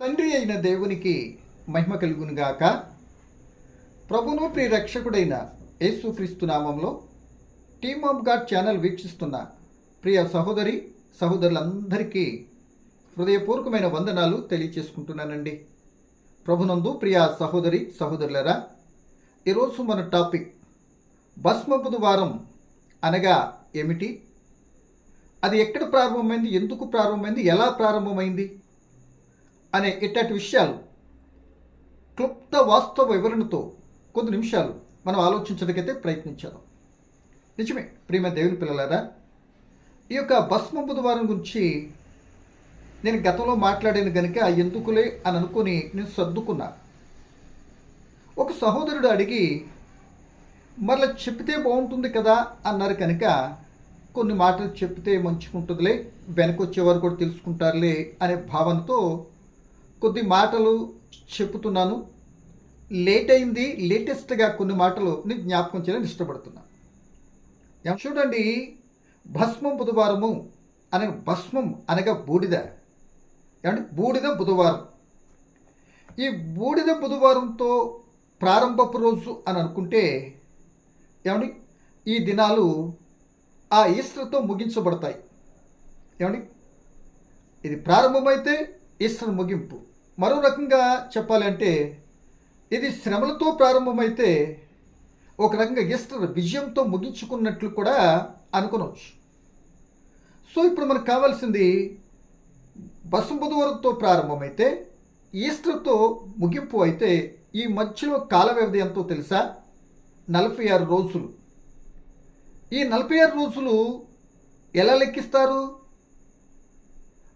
తండ్రి అయిన దేవునికి మహిమ కలుగునుగాక ప్రభును ప్రియ రక్షకుడైన యేసుక్రీస్తు నామంలో టీమ్ ఆఫ్ గాడ్ ఛానల్ వీక్షిస్తున్న ప్రియ సహోదరి సహోదరులందరికీ హృదయపూర్వకమైన వందనాలు తెలియచేసుకుంటున్నానండి. ప్రభునందు ప్రియ సహోదరి సహోదరులరా ఈరోజు మన టాపిక్ భస్మ బుధవారం అనగా ఏమిటి? అది ఎక్కడ ప్రారంభమైంది? ఎందుకు ప్రారంభమైంది? ఎలా ప్రారంభమైంది? అనే ఇట్లాంటి విషయాలు క్లుప్త వాస్తవ వివరణతో కొద్ది నిమిషాలు మనం ఆలోచించడానికైతే ప్రయత్నించాము నిజమే ప్రియమ దేవుని పిల్లలారా ఈ యొక్క భస్మ బుధవారం గురించి నేను గతంలో మాట్లాడాను కనుక ఎందుకులే అని అనుకుని నేను సర్దుకున్నా. ఒక సహోదరుడు అడిగి మరలా చెప్తే బాగుంటుంది కదా? అన్నారు కనుక కొన్ని మాటలు చెప్తే మంచిగా ఉంటుందిలే వెనకొచ్చేవారు కూడా తెలుసుకుంటారులే అనే భావనతో కొద్ది మాటలు చెప్పుతున్నాను. లేట్ అయింది లేటెస్ట్గా కొన్ని మాటలు నేను జ్ఞాపకం చేయాలని ఇష్టపడుతున్నాను చూడండి భస్మం బుధవారము అనగా భస్మం అనగా బూడిద. ఏమంటే బూడిద బుధవారం. ఈ బూడిద బుధవారంతో ప్రారంభపు రోజు అని అనుకుంటే ఏమండి? ఈ దినాలు ఆ ఈస్టర్తో ముగించబడతాయి. ఏమండి? ఇది ప్రారంభమైతే ఈస్టర్ ముగింపు. మరో రకంగా చెప్పాలంటే ఇది శ్రమలతో ప్రారంభమైతే ఒక రకంగా ఈస్టర్ విజయంతో ముగించుకున్నట్లు కూడా అనుకునవచ్చు సో ఇప్పుడు మనకు కావాల్సింది బస్సు బుధవారంతో ప్రారంభమైతే ఈస్టర్తో ముగింపు అయితే ఈ మధ్యలో కాల వ్యవధి ఎంతో తెలుసా? నలభై ఆరు రోజులు. ఈ నలభై ఆరు రోజులు ఎలా లెక్కిస్తారు?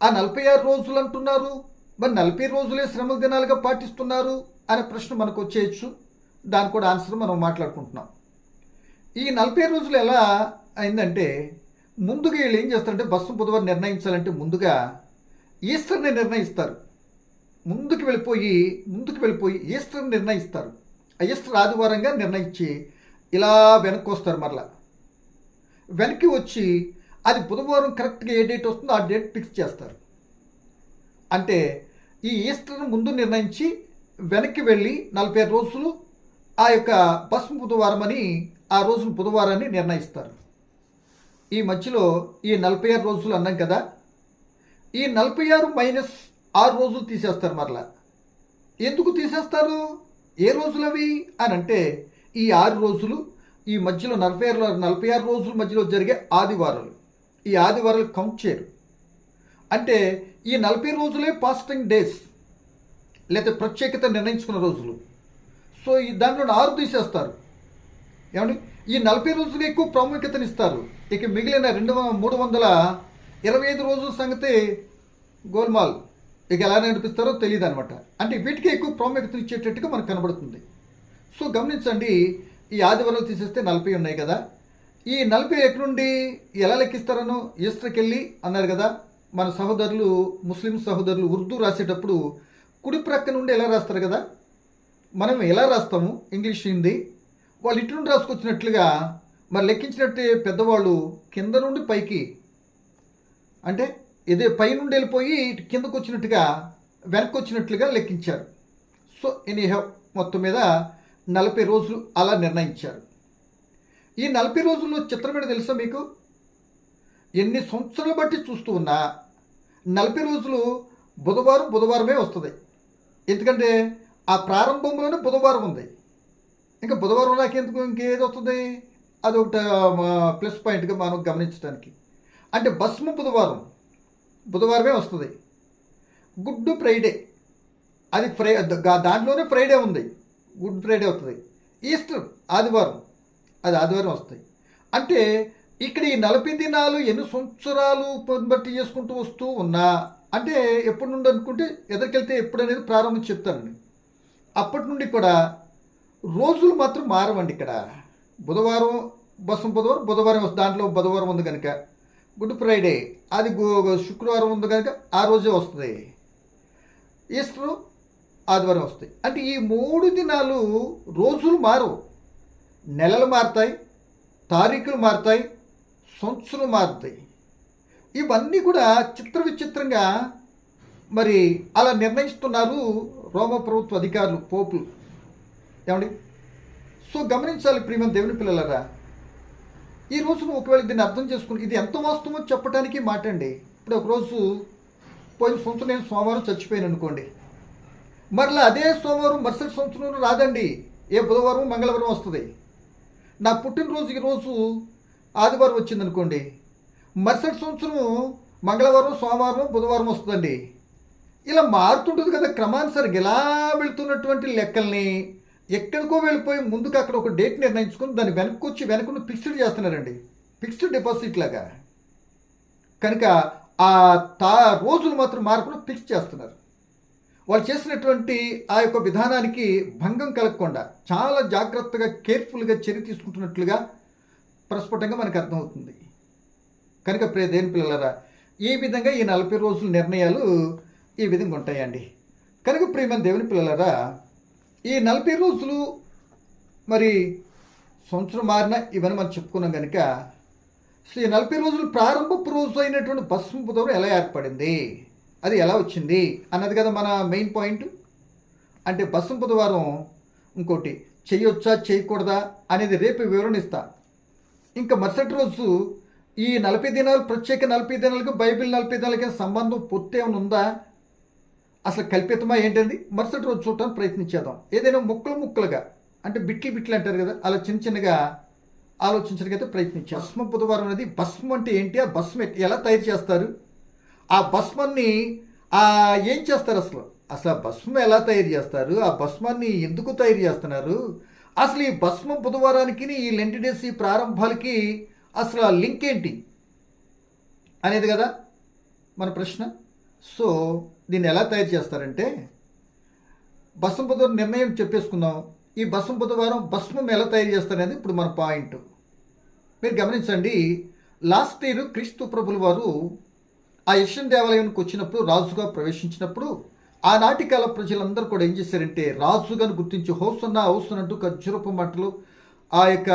ఆ నలభై ఆరు రోజులు అంటున్నారు. మరి నలభై రోజులే శ్రమల దినాలుగా పాటిస్తున్నారు అనే ప్రశ్న మనకు వచ్చేయచ్చు. దాని కూడా ఆన్సర్ మనం మాట్లాడుకుంటున్నాం. ఈ నలభై రోజులు ఎలా అయిందంటే ముందుగా వీళ్ళు ఏం చేస్తారంటే బస్సు బుధవారం నిర్ణయించాలంటే ముందుగా ఈస్టర్ని నిర్ణయిస్తారు. ముందుకు వెళ్ళిపోయి ముందుకు వెళ్ళిపోయి ఈస్టర్ని నిర్ణయిస్తారు. ఆ ఈస్టర్ ఆదివారంగా నిర్ణయించి ఇలా వెనక్కి వస్తారు మరలా. వెనక్కి వచ్చి అది బుధవారం కరెక్ట్గా ఏ డేట్ వస్తుందో ఆ డేట్ ఫిక్స్ చేస్తారు. అంటే ఈ ఈస్టర్ను ముందు నిర్ణయించి వెనక్కి వెళ్ళి నలభై రోజులు ఆ యొక్క పసుపు బుధవారం అని ఆ రోజును బుధవారాన్ని నిర్ణయిస్తారు. ఈ మధ్యలో ఈ నలభై ఆరు రోజులు అన్నాం కదా ఈ నలభై ఆరు మైనస్ ఆరు రోజులు తీసేస్తారు మరలా. ఎందుకు తీసేస్తారు? ఏ రోజులు అవి? అని అంటే ఈ ఆరు రోజులు ఈ మధ్యలో నలభై ఆరు నలభై ఆరు రోజుల మధ్యలో జరిగే ఆదివారాలు. ఈ ఆదివారాలు కౌంట్ చేయరు. అంటే ఈ నలభై రోజులే పాస్టింగ్ డేస్ లేకపోతే ప్రత్యేకత నిర్ణయించుకున్న రోజులు. సో ఈ దాంట్లో ఆరు తీసేస్తారు. ఏమండి? ఈ నలభై రోజులు ఎక్కువ ప్రాముఖ్యతనిస్తారు ఇక మిగిలిన రెండు మూడు వందల ఇరవై ఐదు రోజుల సంగతి గోల్మాల్. ఇక ఎలా నడిపిస్తారో తెలియదు అనమాట అంటే వీటికి ఎక్కువ ప్రాముఖ్యత ఇచ్చేటట్టుగా మనకు కనబడుతుంది. సో గమనించండి ఈ ఆదివారాలు తీసేస్తే నలభై ఉన్నాయి కదా. ఈ నలభై ఎక్కడి నుండి ఎలా లెక్కిస్తారనో ఈస్టర్కి వెళ్ళి అన్నారు కదా. మన సహోదరులు ముస్లిం సహోదరులు ఉర్దూ రాసేటప్పుడు కుడి ప్రక్క నుండి ఎలా రాస్తారు కదా? మనం ఎలా రాస్తాము? ఇంగ్లీష్ హిందీ. వాళ్ళు ఇటు నుండి రాసుకొచ్చినట్లుగా మరి లెక్కించినట్టే పెద్దవాళ్ళు కింద నుండి పైకి. అంటే ఇదే పై నుండి వెళ్ళిపోయి కిందకు వచ్చినట్టుగా వెనక్కి వచ్చినట్లుగా లెక్కించారు. సో ఎనీ హ్యావ్ మొత్తం మీద నలభై రోజులు అలా నిర్ణయించారు. ఈ నలభై రోజుల్లో చిత్రం తెలుసా మీకు? ఎన్ని సంవత్సరాలు బట్టి చూస్తూ ఉన్నా నలభై రోజులు బుధవారం బుధవారమే వస్తుంది. ఎందుకంటే ఆ ప్రారంభంలోనే బుధవారం ఉంది. ఇంకా బుధవారం నాకెందుకు ఇంకేది వస్తుంది? అది ఒకటి ప్లస్ పాయింట్గా మనం గమనించడానికి. అంటే భస్మ బుధవారం బుధవారమే వస్తుంది. గుడ్ ఫ్రైడే అది ఫ్రై దాంట్లోనే ఫ్రైడే ఉంది. గుడ్ ఫ్రైడే వస్తుంది. ఈస్టర్ ఆదివారం అది ఆదివారం వస్తుంది. అంటే ఇక్కడ ఈ నలభై దినాలు ఎన్ని సంవత్సరాలు బట్టి చేసుకుంటూ వస్తూ ఉన్నా అంటే ఎప్పటి నుండి అనుకుంటే ఎదరికెళ్తే ఎప్పుడు అనేది ప్రారంభం చెప్తానండి అప్పటి నుండి కూడా రోజులు మాత్రం మారవండి ఇక్కడ. బుధవారం బస్సు బుధవారం బుధవారం దాంట్లో బుధవారం ఉంది కనుక. Good Friday. అది శుక్రవారం ఉంది కనుక ఆ రోజే వస్తుంది. ఈస్టర్ ఆదివారం వస్తాయి అంటే ఈ మూడు దినాలు రోజులు మారవు. నెలలు మారుతాయి తారీఖులు మారుతాయి సంచులు మారుతాయి ఇవన్నీ కూడా చిత్ర విచిత్రంగా మరి అలా నిర్ణయిస్తున్నారు రోమ ప్రభుత్వ అధికారులు పోపులు. ఏమండి? సో గమనించాలి ప్రియమ దేవుని పిల్లలరా. ఈ రోజు నువ్వు ఒకవేళ దీన్ని అర్థం చేసుకుని ఇది ఎంత వాస్తవమో చెప్పడానికి మాట అండి ఇప్పుడు ఒకరోజు పోయిన సంవత్సరం నేను సోమవారం చచ్చిపోయాను అనుకోండి. మరలా అదే సోమవారం మరుసటి సంవత్సరం రాదండి. ఏ బుధవారం మంగళవారం వస్తుంది. నా పుట్టినరోజు ఈరోజు ఆదివారం వచ్చింది అనుకోండి మరుసటి సంవత్సరం మంగళవారం సోమవారం బుధవారం వస్తుందండి. ఇలా మారుతుంటుంది కదా క్రమానుసారంగా ఇలా వెళుతున్నటువంటి లెక్కల్ని ఎక్కడికో వెళ్ళిపోయి ముందుకు అక్కడ ఒక డేట్ నిర్ణయించుకుని దాన్ని వెనక్కి వచ్చి వెనకను ఫిక్స్డ్ చేస్తున్నారండి. ఫిక్స్డ్ డిపాజిట్ లాగా. కనుక ఆ తా రోజులు మాత్రం మార్పులు ఫిక్స్ చేస్తున్నారు. వాళ్ళు చేసినటువంటి ఆ యొక్క విధానానికి భంగం కలగకుండా చాలా జాగ్రత్తగా కేర్ఫుల్గా చర్య తీసుకుంటున్నట్లుగా ప్రస్ఫుటంగా మనకు అర్థమవుతుంది. కనుక ప్రే దేని పిల్లలరా ఈ విధంగా ఈ నలభై రోజుల నిర్ణయాలు ఈ విధంగా ఉంటాయండి? కనుక ప్రియమైన దేవుని పిల్లలరా ఈ నలభై రోజులు మరి సంవత్సరం మారిన ఇవన్నీ మనం చెప్పుకున్నాం కనుక సో ఈ నలభై రోజులు ప్రారంభపు రోజు అయినటువంటి భస్మ బుధవారం ఎలా ఏర్పడింది? అది ఎలా వచ్చింది? అన్నది కదా మన మెయిన్ పాయింట్. అంటే భస్మ బుధవారం ఇంకోటి చేయొచ్చా చేయకూడదా అనేది రేపు వివరణ ఇస్తా. ఇంకా మరుసటి రోజు ఈ నలభై దినాలు ప్రత్యేక నలభై దినాలకు బైబిల్ నలభై దినాలకి సంబంధం పూర్తి ఏమైనా ఉందా? అసలు కల్పితమా ఏంటండి? మరుసటి రోజు చూడటానికి ప్రయత్నించేద్దాం. ఏదైనా ముక్కలు ముక్కలుగా అంటే బిట్లు బిట్లు అంటారు కదా అలా చిన్న చిన్నగా ఆలోచించడానికైతే ప్రయత్నించాం. భస్మ బుధవారం అనేది భస్మం అంటే ఏంటి? ఆ భస్మ ఎలా తయారు చేస్తారు? ఆ భస్మాన్ని ఏం చేస్తారు అసలు? అసలు ఆ భస్మం ఎలా తయారు చేస్తారు? ఆ భస్మాన్ని ఎందుకు తయారు చేస్తున్నారు? అసలు ఈ భస్మ బుధవారానికి ఈ లెంటిడేసి ప్రారంభాలకి అసలు ఆ లింక్ ఏంటి? అనేది కదా మన ప్రశ్న. సో దీన్ని ఎలా తయారు చేస్తారంటే భస్మ బుధవారం నిర్ణయం చెప్పేసుకుందాం. ఈ భస్మ బుధవారం భస్మం ఎలా తయారు చేస్తారనేది ఇప్పుడు మన పాయింట్. మీరు గమనించండి లాస్ట్ ఇయర్ క్రీస్తు ప్రభుల వారు ఆ యశ్వన్ దేవాలయానికి వచ్చినప్పుడు రాజుగా ప్రవేశించినప్పుడు ఆనాటి కాల ప్రజలందరూ కూడా ఏం చేశారంటే రాజుగాను గుర్తించి హోస్తున్నా హోస్తున్నట్టు ఖర్జూరపు మట్టలు ఆ యొక్క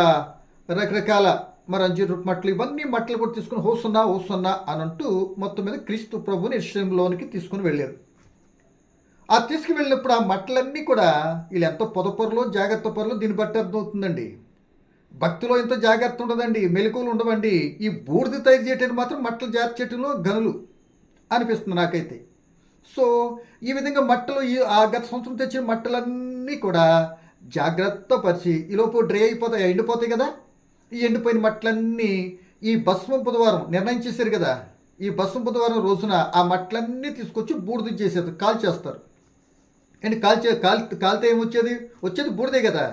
రకరకాల మరి అంజూరపు మట్టలు ఇవన్నీ మట్టలు కూడా తీసుకుని హోస్తున్నా హోస్తున్నా అని అంటూ మొత్తం మీద క్రీస్తు ప్రభుని ఇష్టంలోనికి తీసుకుని వెళ్ళారు. ఆ తీసుకువెళ్ళినప్పుడు ఆ మట్టలన్నీ కూడా వీళ్ళు ఎంతో పొదపొరలో జాగ్రత్త పొరలో దీన్ని బట్టి అర్థమవుతుందండి. భక్తిలో ఎంతో జాగ్రత్త ఉండదండి మెలకువలు ఉండవండి. ఈ బూడిద తయారు చేయటానికి మాత్రం మట్టలు జాగ్రత్త చేయటంలో గనులు అనిపిస్తుంది నాకైతే. సో ఈ విధంగా మట్టలు ఈ ఆ గత సంవత్సరం తెచ్చిన మట్టలన్నీ కూడా జాగ్రత్త పరిచి ఈలోపు డ్రై అయిపోతాయి ఎండిపోతాయి కదా? ఈ ఎండిపోయిన మట్టలన్నీ ఈ భస్మం బుధవారం నిర్ణయం చేశారు కదా? ఈ భస్మం బుధవారం రోజున ఆ మట్టలన్నీ తీసుకొచ్చి బూడిద చేసేది కాల్ చేస్తారు అండ్ కాల్చే కాల్ కాలితే ఏమొచ్చేది? వచ్చేది బూడిదే కదా?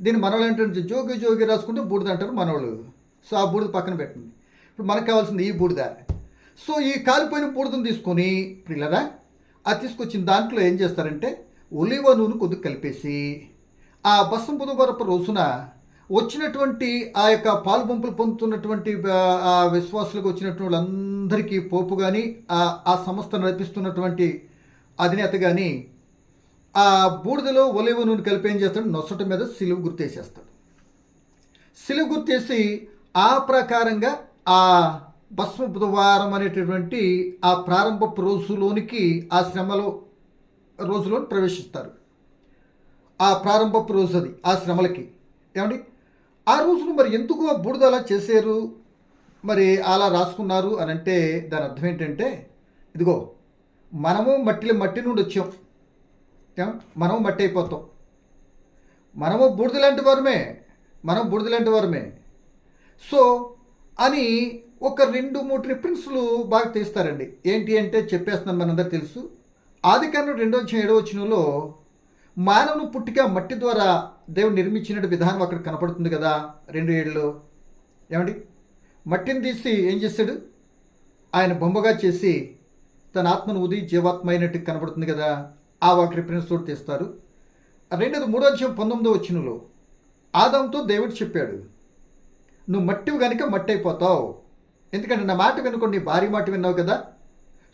దీన్ని మనవాళ్ళు ఏంటంటే జోగి జోగి రాసుకుంటే బూడిద అంటారు మనవాళ్ళు సో ఆ బూడిద పక్కన పెట్టండి. ఇప్పుడు మనకు కావాల్సింది ఈ బూడిద. సో ఈ కాలిపోయిన బూడిదను తీసుకొని పిల్లరా అది తీసుకొచ్చిన దాంట్లో ఏం చేస్తారంటే ఒలివ నూనె కొద్దిగా కలిపేసి ఆ బస్సం బుధవారపు రోజున వచ్చినటువంటి ఆ యొక్క పాలు పంపులు పొందుతున్నటువంటి ఆ, విశ్వాసులకు వచ్చినటువంటి వాళ్ళందరికీ పోపు కానీ ఆ ఆ సంస్థ నడిపిస్తున్నటువంటి అధినేత కానీ ఆ బూడిదలో ఒలివ నూనె కలిపి ఏం చేస్తాడు? నొసట మీద సిలువు గుర్తేసేస్తాడు సిలువు గుర్తేసి ఆ ప్రకారంగా ఆ భస్మ బుధవారం అనేటటువంటి ఆ ప్రారంభపు రోజులోనికి ఆ శ్రమలో రోజులో ప్రవేశిస్తారు. ఆ ప్రారంభపు రోజు అది ఆ శ్రమలకి. ఏమండి? ఆ రోజును మరి ఎందుకు ఆ బూడిద అలా చేశారు? మరి అలా రాసుకున్నారు అని అంటే దాని అర్థం ఏంటంటే ఇదిగో మనము మట్టిలో మట్టి నుండి వచ్చాం. మనము మట్టి అయిపోతాం. మనము బూడిద లాంటి వారమే. మనం బూడిద లాంటి వారమే. సో అని ఒక రెండు మూడు రిఫరెన్స్లు బాగా తీస్తారండి. ఏంటి అంటే చెప్పేస్తున్నాం మనందరూ తెలుసు. ఆది రెండో వచ్చిన ఏడో వచ్చినలో మానవుని పుట్టిక మట్టి ద్వారా దేవుడు నిర్మించినట్టు విధానం అక్కడ కనపడుతుంది కదా రెండు ఏళ్ళలో ఏమండి? మట్టిని తీసి ఏం చేశాడు ఆయన బొమ్మగా చేసి తన ఆత్మను ఉది జీవాత్మ అయినట్టు కనపడుతుంది కదా ఆ ఒక రిఫరెన్స్ తోటి తీస్తారు. రెండోది మూడో అధ్యాయం పంతొమ్మిదో వచ్చినలో ఆదంతో దేవుడు చెప్పాడు నువ్వు మట్టివి కనుక మట్టి అయిపోతావు. ఎందుకంటే నా మాట వినుకోండి నీ భార్య మాట విన్నావు కదా?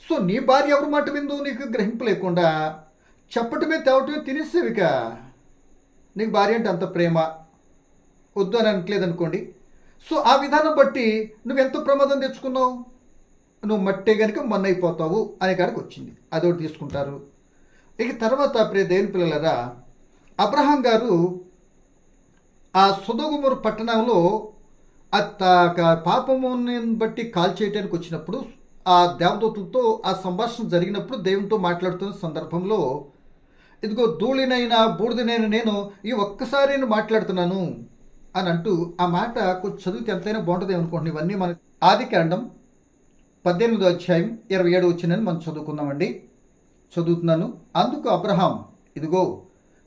సో నీ భార్య ఎవరి మాట విందో నీకు గ్రహింపు లేకుండా చెప్పటమే తేవటమే తినేసేవిక. నీకు భార్య అంటే అంత ప్రేమ. వద్దు అని అనట్లేదు అనుకోండి. సో ఆ విధానం బట్టి నువ్వు ఎంత ప్రమాదం తెచ్చుకున్నావు? నువ్వు మట్టే కనుక మొన్న అయిపోతావు అనే కాడికి వచ్చింది. అదొకటి తీసుకుంటారు. ఇక తర్వాత ప్రే దేవుని పిల్లలరా అబ్రహాం గారు ఆ సుదగుమూరు పట్టణంలో పాపముని బట్టి కాల్ చేయడానికి వచ్చినప్పుడు ఆ దేవదత్తులతో ఆ సంభాషణ జరిగినప్పుడు దేవునితో మాట్లాడుతున్న సందర్భంలో ఇదిగో ధూళినైనా బూడిదనైనా నేను ఈ ఒక్కసారి నేను మాట్లాడుతున్నాను అని అంటూ ఆ మాట కొంచెం చదివితే ఎంతైనా బాగుంటుంది అనుకోండి. ఇవన్నీ మన ఆది కాండం పద్దెనిమిదో అధ్యాయం ఇరవై ఏడు వచ్చిందని మనం చదువుకుందామండి. చదువుతున్నాను. అందుకు అబ్రహాం ఇదిగో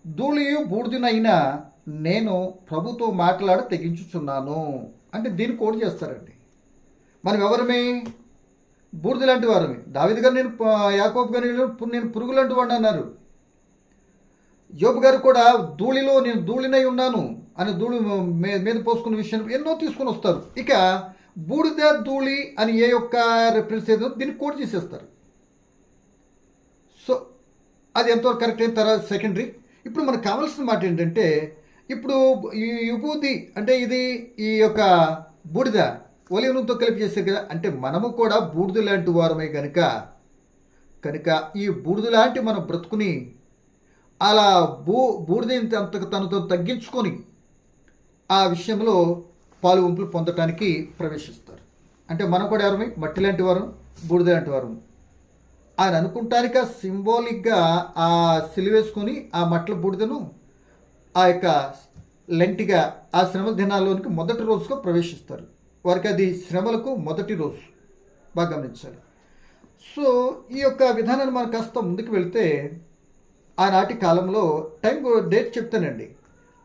ధూళియు బూడిదనైనా నేను ప్రభుతో మాట్లాడ తెగించుచున్నాను. అంటే దీన్ని కోట్ చేస్తారండి. మనం ఎవరమే? బూడిద లాంటి వారమే. దావిది గారు నేను ప- యాకోబు గారు నేను- పురుగు లాంటి వాడిని అన్నారు. యోబు గారు కూడా ధూళిలో నేను ధూళినై ఉన్నాను అని ధూళి మీద పోసుకున్న విషయం ఎన్నో తీసుకొని వస్తారు. ఇక బూడిద ధూళి అని ఏ యొక్క రిఫరెన్స్ ఏదో దీన్ని కోడ్ చేసేస్తారు. సో అది ఎంతవరకు కరెక్ట్ అయిన తర్వాత సెకండరీ ఇప్పుడు మనకు కావాల్సిన మాట ఏంటంటే ఇప్పుడు ఈ విభూతి అంటే ఇది ఈ యొక్క బూడిద ఒలివనంతో కలిపి చేస్తారు కదా అంటే మనము కూడా బూడిద లాంటి వారమే కనుక కనుక ఈ బూడిద లాంటి మనం బ్రతుకుని అలా బూ బూడిద అంత తనతో తగ్గించుకొని ఆ విషయంలో పాలు వంపులు పొందటానికి ప్రవేశిస్తారు. అంటే మనం కూడా ఎవరమే? మట్టి లాంటి వారం బూడిద లాంటి వారం. ఆయన అనుకుంటానిక సింబాలిక్గా ఆ సిలివేసుకొని ఆ మట్ల బూడిదను ఆ యొక్క లెంటిగా ఆ శ్రమ దినాల్లోనికి మొదటి రోజుకు ప్రవేశిస్తారు. వారికి అది శ్రమలకు మొదటి రోజు. బాగా గమనించాలి. సో ఈ యొక్క విధానాన్ని మనం కాస్త ముందుకు వెళ్తే ఆనాటి కాలంలో టైం డేట్ చెప్తానండి.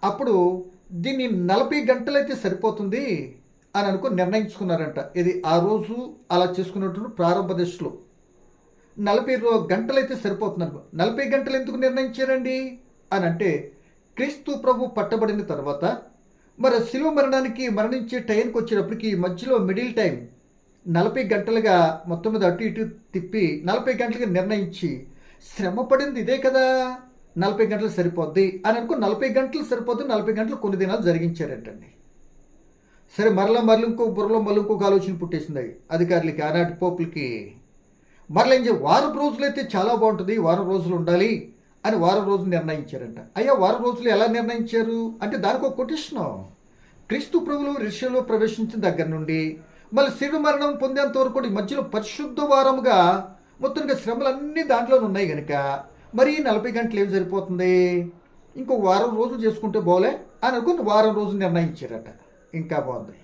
అప్పుడు దీన్ని నలభై గంటలైతే సరిపోతుంది అని అనుకుని నిర్ణయించుకున్నారంట. ఇది ఆ రోజు అలా చేసుకున్నట్టు ప్రారంభ దశలో. నలభై గంటలైతే సరిపోతుంది అనుకో నలభై గంటలు ఎందుకు నిర్ణయించారండి? అని అంటే క్రీస్తు ప్రభు పట్టబడిన తర్వాత మరి శిలువ మరణానికి మరణించే టైంకి వచ్చేటప్పటికి మధ్యలో మిడిల్ టైం నలభై గంటలుగా మొత్తం మీద అటు ఇటు తిప్పి నలభై గంటలుగా నిర్ణయించి శ్రమ పడింది ఇదే కదా నలభై గంటలు సరిపోద్ది అని అనుకో నలభై గంటలు సరిపోద్ది నలభై గంటలు కొన్ని దినాలు జరిగించారంటండి. సరే మరలా మరల ఇంకో బుర్రలో మళ్ళీ ఇంకొక ఆలోచన పుట్టేసింది. అధికారులకి ఆనాటి పోపులకి. మరలా ఏం వారం రోజులు అయితే చాలా బాగుంటుంది వారం రోజులు ఉండాలి. అని వారం రోజులు నిర్ణయించారంట. అయ్యా వారం రోజులు ఎలా నిర్ణయించారు? అంటే దానికి ఒక కొటేషన్. క్రీస్తు ప్రభులు ఋషిలో ప్రవేశించిన దగ్గర నుండి మళ్ళీ శివ మరణం పొందేంత వరకు కూడా ఈ మధ్యలో పరిశుద్ధ వారముగా మొత్తంగా శ్రమలన్నీ దాంట్లోనే ఉన్నాయి కనుక మరి నలభై గంటలు ఏం సరిపోతుంది? ఇంకో వారం రోజులు చేసుకుంటే బోలే అని అనుకుని వారం రోజులు నిర్ణయించారట. ఇంకా బాగుంది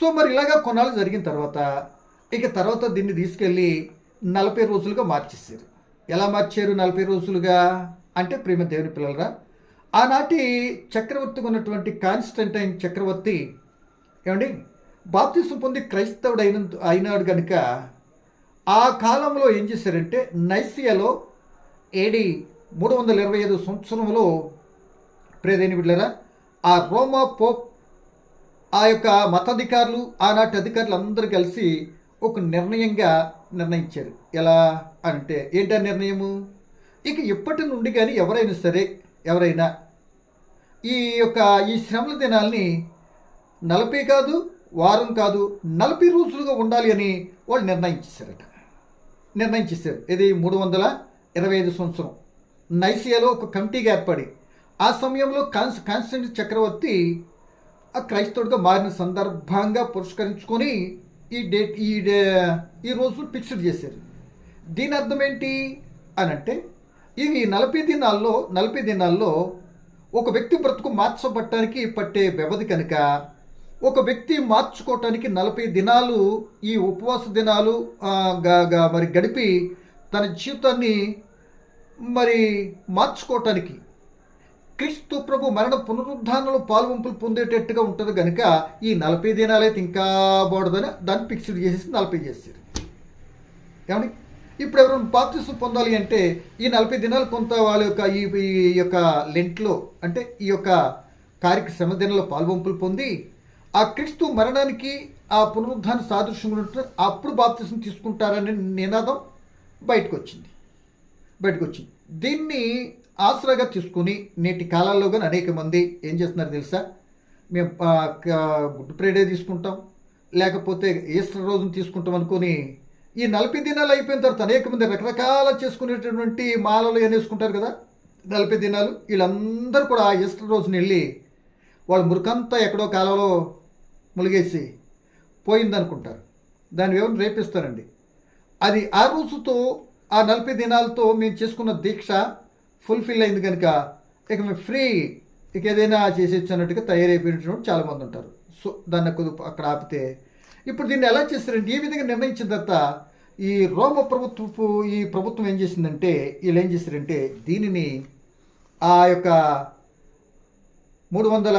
సో మరి ఇలాగా కొన్నాళ్ళు జరిగిన తర్వాత ఇక తర్వాత దీన్ని తీసుకెళ్ళి నలభై రోజులుగా మార్చేసారు ఎలా మార్చారు నలభై రోజులుగా? అంటే ప్రేమ దేవుని పిల్లలరా ఆనాటి చక్రవర్తిగా ఉన్నటువంటి కాన్స్టంటైన్ చక్రవర్తి ఏమండి బాప్తిసం పొంది క్రైస్తవుడు అయిన అయినాడు కనుక ఆ కాలంలో ఏం చేశారంటే నైసియాలో ఏడి మూడు వందల ఇరవై ఐదు సంవత్సరంలో ప్రేదేని బిడ్డరా ఆ రోమా పోప్ ఆ యొక్క మతాధికారులు ఆనాటి అధికారులు అందరూ కలిసి ఒక నిర్ణయంగా నిర్ణయించారు. ఎలా అంటే ఏంటి నిర్ణయము? ఇక ఇప్పటి నుండి కానీ ఎవరైనా సరే ఎవరైనా ఈ యొక్క ఈ శ్రమల దినాల్ని నలభై కాదు వారం కాదు నలభై రోజులుగా ఉండాలి అని వాళ్ళు నిర్ణయించేశారట. నిర్ణయించేశారు. ఇది మూడు వందల ఇరవై ఐదు సంవత్సరం. నైసియాలో ఒక కమిటీగా ఏర్పడి ఆ సమయంలో కాన్స్ కాన్స్టెంట్ చక్రవర్తి ఆ క్రైస్తవుడిగా మారిన సందర్భంగా పురస్కరించుకొని ఈ డేట్ ఈ డే ఈ రోజు ఫిక్స్డ్ చేశారు. దీని అర్థం ఏంటి అని అంటే ఇవి నలభై దినాల్లో నలభై దినాల్లో ఒక వ్యక్తి బ్రతుకు మార్చబట్టడానికి పట్టే వ్యవధి కనుక ఒక వ్యక్తి మార్చుకోవటానికి నలభై దినాలు ఈ ఉపవాస దినాలు గా- మరి గడిపి తన జీవితాన్ని మరి మార్చుకోవటానికి క్రీస్తు ప్రభు మరణ పునరుద్ధానంలో పాల్వంపులు పొందేటట్టుగా ఉంటుంది కనుక ఈ నలభై దినాలైతే ఇంకా బాడదని దాన్ని ఫిక్స్డ్ చేసేసి నలభై చేశారు. ఏమండి? ఇప్పుడు ఎవరైనా బాప్తిసం పొందాలి అంటే ఈ నలభై దినాలు కొంత వాళ్ళ యొక్క ఈ యొక్క లెంట్లో అంటే ఈ యొక్క కార్యక్రమ దినంలో పాల్వంపులు పొంది ఆ క్రీస్తు మరణానికి ఆ పునరుద్ధాన సాదృశ్యంగా ఉన్నట్టు అప్పుడు బాప్తిసం తీసుకుంటారనే నినాదం బయటకు వచ్చింది. బయటకు వచ్చింది. దీన్ని ఆసరాగా తీసుకుని నేటి కాలాల్లో కానీ అనేక మంది ఏం చేస్తున్నారు తెలుసా? మేము గుడ్ ఫ్రైడే తీసుకుంటాం. లేకపోతే ఈస్టర్ రోజును తీసుకుంటాం అనుకుని ఈ నలభై దినాలు అయిపోయిన తర్వాత అనేక మంది రకరకాల చేసుకునేటటువంటి మాలలు అనేసుకుంటారు కదా? నలభై దినాలు వీళ్ళందరూ కూడా ఆ ఈస్టర్ రోజున వెళ్ళి వాళ్ళ మురికంతా ఎక్కడో కాలంలో ములిగేసి పోయిందనుకుంటారు. దాన్ని ఎవరిని రేపిస్తారండి? అది ఆ రోజుతో ఆ నలభై దినాలతో మేము చేసుకున్న దీక్ష ఫుల్ఫిల్ అయింది కనుక ఇక మేము ఫ్రీ ఇక ఏదైనా చేసేచ్చు అన్నట్టుగా తయారైపోయినటువంటి చాలామంది ఉంటారు. సో దాన్ని కొద్దిగా అక్కడ ఆపితే ఇప్పుడు దీన్ని ఎలా చేస్తారంటే ఏ విధంగా నిర్ణయించిన తర్వాత ఈ రోమ ప్రభుత్వపు ఈ ప్రభుత్వం ఏం చేసిందంటే వీళ్ళు ఏం చేశారంటే దీనిని ఆ యొక్క మూడు వందల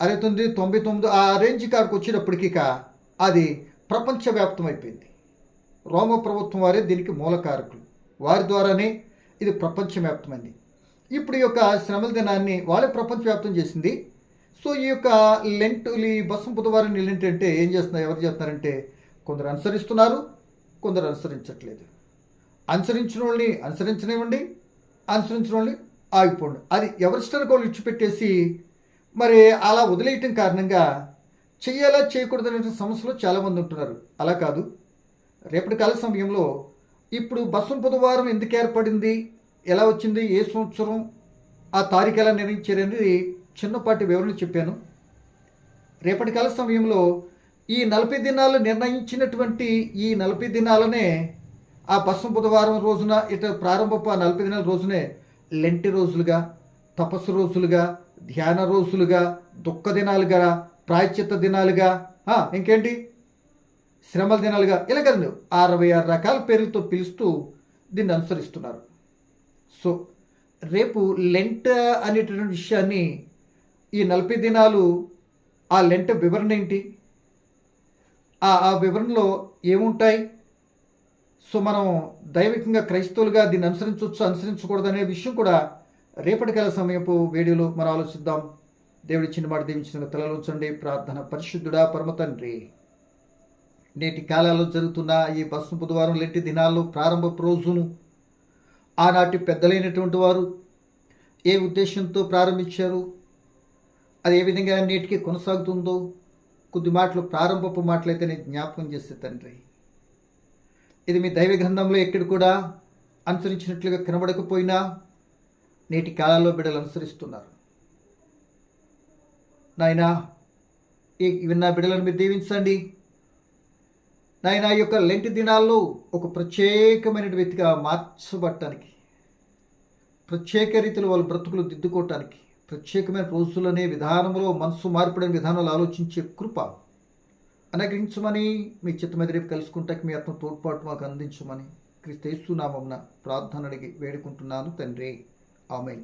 అరవై తొమ్మిది తొంభై తొమ్మిది ఆ రేంజ్ కాడికి వచ్చేటప్పటికి అది ప్రపంచవ్యాప్తం అయిపోయింది రోమ ప్రభుత్వం వారే దీనికి మూలకారకులు వారి ద్వారానే ఇది ప్రపంచవ్యాప్తమైంది. ఇప్పుడు ఈ యొక్క శ్రమల దినాన్ని వాళ్ళే ప్రపంచవ్యాప్తం చేసింది. సో ఈ యొక్క లెంట్ ఈ బసం బుధవారం ఏంటంటే ఏం చేస్తున్నారు ఎవరు చేస్తున్నారంటే కొందరు అనుసరిస్తున్నారు కొందరు అనుసరించట్లేదు. అనుసరించిన వాళ్ళని అనుసరించనివ్వండి అనుసరించిన వాళ్ళని ఆగిపోండి. అది ఎవరిస్టర్ వాళ్ళు ఇచ్చిపెట్టేసి మరి అలా వదిలేయటం కారణంగా చెయ్యాలా చేయకూడదనే సమస్యలు చాలామంది ఉంటున్నారు. అలా కాదు. రేపటి కాల సమయంలో ఇప్పుడు బస్సు బుధవారం ఎందుకు ఏర్పడింది? ఎలా వచ్చింది ఏ సంవత్సరం ఆ తారీఖు ఎలా నిర్ణయించారు అనేది చిన్నపాటి వివరణ చెప్పాను. రేపటి కాల సమయంలో ఈ నలభై దినాలు నిర్ణయించినటువంటి ఈ నలభై దినాలనే ఆ పశ్చిమ బుధవారం రోజున ఇట ప్రారంభపు ఆ నలభై దినాల రోజునే లెంటి రోజులుగా తపస్సు రోజులుగా ధ్యాన రోజులుగా దుఃఖ దినాలుగా ప్రాయశ్చిత్త దినాలుగా ఇంకేంటి? శ్రమల దినాలుగా ఇలా కదండి అరవై ఆరు రకాల పేర్లతో పిలుస్తూ దీన్ని అనుసరిస్తున్నారు. సో రేపు లెంట్ అనేటటువంటి విషయాన్ని ఈ నలభై దినాలు ఆ లెంట్ వివరణ ఏంటి? ఆ ఆ వివరణలో ఏముంటాయి? సో మనం దైవికంగా క్రైస్తవులుగా దీన్ని అనుసరించవచ్చు అనుసరించకూడదు అనే విషయం కూడా రేపటి కాల సమయపు వీడియోలో మనం ఆలోచిద్దాం. దేవుడి చిన్నమాట దీవించిన తలలో ఉంచండి ప్రార్థన పరిశుద్ధుడా పరమ తండ్రి. నేటి కాలాల్లో జరుగుతున్న ఈ బస్సు బుధవారం లెంటి దినాల్లో ప్రారంభ రోజును ఆనాటి పెద్దలైనటువంటి వారు ఏ ఉద్దేశంతో ప్రారంభించారు? అది ఏ విధంగా నేటికి కొనసాగుతుందో కొద్ది మాటలు ప్రారంభపు మాటలైతే నేను జ్ఞాపకం చేస్తే తండ్రి. ఇది మీ దైవ గ్రంథంలో ఎక్కడ కూడా అనుసరించినట్లుగా కనబడకపోయినా నేటి కాలాల్లో బిడ్డలు అనుసరిస్తున్నారు. నాయనా ఈ విన్న బిడ్డలను మీరు దీవించండి. నాయన యొక్క లెంటి దినాల్లో ఒక ప్రత్యేకమైన వ్యక్తిగా మార్చబట్టడానికి ప్రత్యేక రీతిలో వాళ్ళ బ్రతుకులు దిద్దుకోవటానికి ప్రత్యేకమైన రోజులనే విధానంలో మనసు మార్పడిన విధానాలు ఆలోచించే కృప అనుగ్రహించమని మీ చిత్త మీద రేపు కలుసుకుంటాకి మీ ఆత్మ తోడ్పాటు మాకు అందించమని క్రిస్తేస్తు నామమున ప్రార్థన అడిగి వేడుకుంటున్నాను తండ్రి. ఆమె